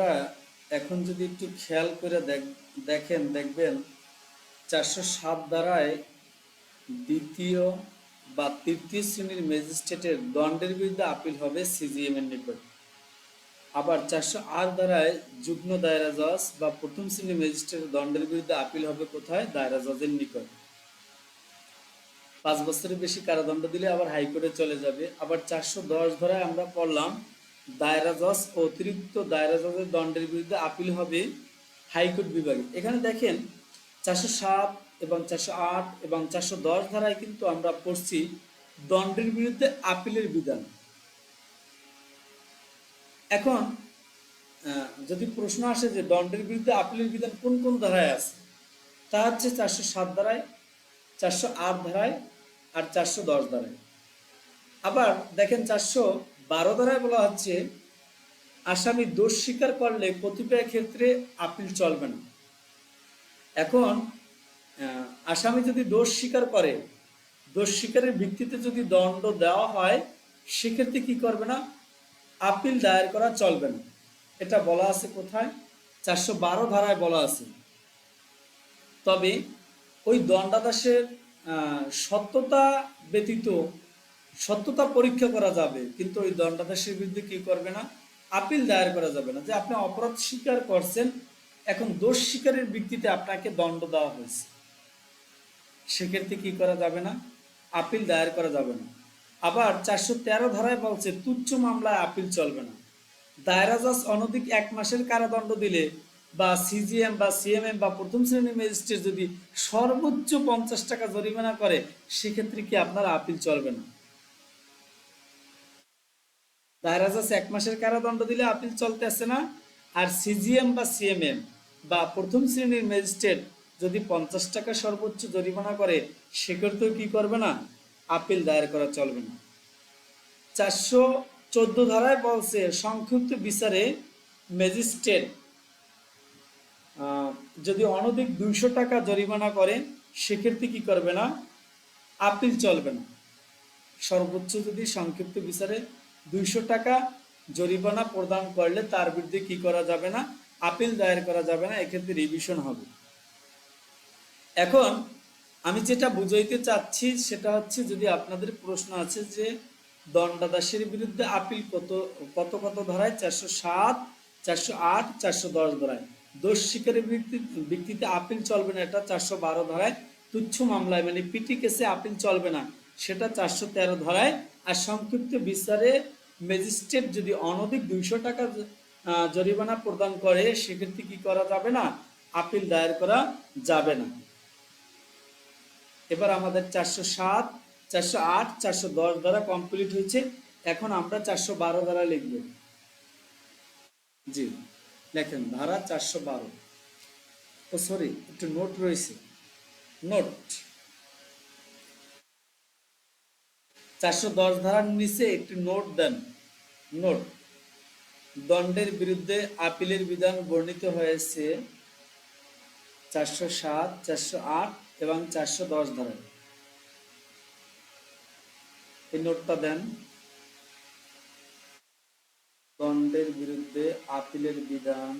আপনারা এখন যদি একটু খেয়াল করে দেখেন, দেখবেন, চারশো সাত দ্বারায় দ্বিতীয় বা তৃতীয় শ্রেণির ম্যাজিস্ট্রেটের দণ্ডের বিরুদ্ধে আপিল হবে সিজিএম এর নিকট। আবার চারশো আট দ্বারায় যুগ্ম দায়রা জজ বা প্রথম শ্রেণির ম্যাজিস্ট্রেটের দণ্ডের বিরুদ্ধে আপিল হবে কোথায়? দায়রা জজের নিকট। পাঁচ বছরের বেশি কারাদণ্ড দিলে আবার হাইকোর্টে চলে যাবে। আবার চারশো দশ ধারায় আমরা পড়লাম দায়রা অতিরিক্ত দায়রা জজের দণ্ডের বিরুদ্ধে আপিল হবে হাইকোর্ট বিভাগে। এখানে দেখেন চারশো সাত এবং চারশো আট এবং চারশো দশ ধারায় কিন্তু আমরা পড়ছি দণ্ডের বিরুদ্ধে আপিলের বিধান। এখন যদি প্রশ্ন আসে যে দণ্ডের বিরুদ্ধে আপিলের বিধান কোন কোন ধারায় আছে, তা হচ্ছে চারশো সাত ধারায়, চারশো আট ধারায় আর চারশো দশ ধারায়। আবার দেখেন চারশো বারো ধারায় বলা হচ্ছে আসামি দোষ স্বীকার করলে কতিপয় ক্ষেত্রে আপিল চলবে না। এখন আসামি যদি দোষ স্বীকার করে দোষ স্বীকারের ভিত্তিতে যদি দণ্ড দেওয়া হয় সেক্ষেত্রে কি করবে না? আপিল দায়ের করা চলবে না। এটা বলা আছে কোথায়? চারশো বারো ধারায় বলা আছে। তবে ওই দণ্ডাদেশের আহ, সত্যতা ব্যতীত সত্যতা পরীক্ষা করা যাবে, কিন্তু ওই দণ্ডাদেশের বিরুদ্ধে কি করবে না? আপিল দায়ের করা যাবে না। যে আপনি অপরাধ স্বীকার করছেন, এখন দোষ স্বীকারের ভিত্তিতে আপনাকে দণ্ড দেওয়া হয়েছে। সেক্ষেত্রে কি করা যাবে না? আপিল দায়ের করা যাবে না। আবার চারশো তেরো ধারায় বলছে, তুচ্ছ মামলায় আপিল চলবে না। দায়রা জজ অনধিক এক মাসের কারাদণ্ড দিলে বা সিজিএম বা সিএমএম বা প্রথম শ্রেণির ম্যাজিস্ট্রেট যদি সর্বোচ্চ পঞ্চাশ টাকা জরিমানা করে, সেক্ষেত্রে কি আপনার আপিল চলবে না? এক মাসের কারাদণ্ড দিলে আপিল চলতে আসে না। আর সিজিএম বা সিএমএম বা প্রথম শ্রেণির ম্যাজিস্ট্রেট যদি পঞ্চাশ টাকা সর্বোচ্চ জরিমানা করে সেক্ষেত্রেও কি করবে না? আপিল দায়ের করা চলবে না। চারশো চোদ্দ ধারায় বলছে, সংক্ষিপ্ত বিচারে ম্যাজিস্ট্রেট যদি অনধিক দুইশো টাকা জরিমানা করে, সেক্ষেত্রে কি করবে না? আপিল চলবে না। সর্বোচ্চ যদি সংক্ষিপ্ত বিচারে দুইশো টাকা জরিমানা প্রদান করলে তার বিরুদ্ধে কি করা যাবে না? আপিল দায়ের করা যাবে না, এক্ষেত্রে রিভিশন হবে। এখন আমি যেটা বুঝাইতে চাচ্ছি সেটা হচ্ছে যদি আপনাদের প্রশ্ন আছে যে দণ্ডাদাসের বিরুদ্ধে আপিল কত কত কত ধারায়? চারশো সাত, চারশো আট, চারশো দশ ধারায়। দোষ স্বীকারের ভিত্তি- ভিত্তিতে আপিল চলবে না, এটা চারশো বারো ধারায়। তুচ্ছ মামলায় মানে পিটি কেসে আপিল চলবে না, সেটা চারশো তেরো ধারায়। আর সংক্ষিপ্ত বিচারে ম্যাজিস্ট্রেট যদি অনধিক দুইশো টাকা জরিমানা প্রদান করে, সেক্ষেত্রে কি করা যাবে না? আপিল দায়ের করা যাবে না। এবার আমাদের চারশো সাত, চারশো আট, চারশো দশ দ্বারা কমপ্লিট হয়েছে। এখন আমরা চারশো বারো দ্বারা লিখব। জি লেখেন ধারা চারশো বারো। ও সরি একটু নোট রয়েছে। নোট চারশো দশ ধারার নিচে একটি নোট দেন। নোট, দণ্ডের বিরুদ্ধে আপিলের বিধান বর্ণিত হয়েছে চারশো সাত, চারশো আট এবং চারশো দশ ধারায়। এই নোটটা দেন। দণ্ডের বিরুদ্ধে আপিলের বিধান